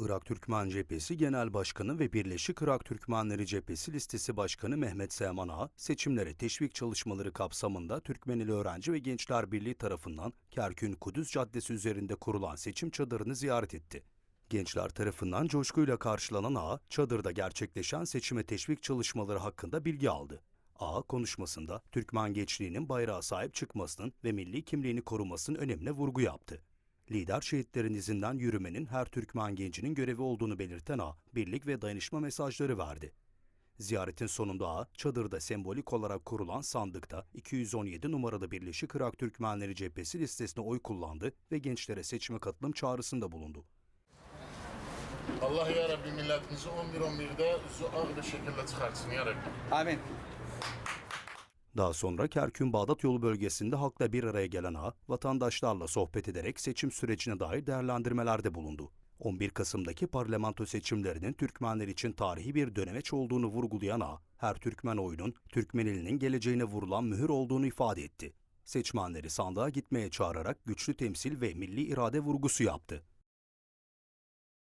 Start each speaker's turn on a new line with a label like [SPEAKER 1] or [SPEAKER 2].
[SPEAKER 1] Irak Türkmen Cephesi Genel Başkanı ve Birleşik Irak Türkmenleri Cephesi Listesi Başkanı Mehmet Seyman Ağa, seçimlere teşvik çalışmaları kapsamında Türkmenili Öğrenci ve Gençler Birliği tarafından Kerkün Kudüs Caddesi üzerinde kurulan seçim çadırını ziyaret etti. Gençler tarafından coşkuyla karşılanan Ağa, çadırda gerçekleşen seçime teşvik çalışmaları hakkında bilgi aldı. Ağa konuşmasında Türkmen gençliğinin bayrağa sahip çıkmasının ve milli kimliğini korumasının önemine vurgu yaptı. Lider şehitlerin izinden yürümenin her Türkmen gencinin görevi olduğunu belirten Ağa, birlik ve dayanışma mesajları verdi. Ziyaretin sonunda Ağa, çadırda sembolik olarak kurulan sandıkta 217 numaralı Birleşik Irak Türkmenleri Cephesi listesine oy kullandı ve gençlere seçime katılım çağrısında bulundu.
[SPEAKER 2] Allah ya Rabbi milletimizi 11-11'de zual bir şekilde çıkartsın ya Rabbi.
[SPEAKER 3] Amin.
[SPEAKER 1] Daha sonra Kerkün-Bağdat yolu bölgesinde halkla bir araya gelen Ağa, vatandaşlarla sohbet ederek seçim sürecine dair değerlendirmelerde bulundu. 11 Kasım'daki parlamento seçimlerinin Türkmenler için tarihi bir dönemeç olduğunu vurgulayan Ağa, her Türkmen oyunun Türkmenilinin geleceğine vurulan mühür olduğunu ifade etti. Seçmenleri sandığa gitmeye çağırarak güçlü temsil ve milli irade vurgusu yaptı.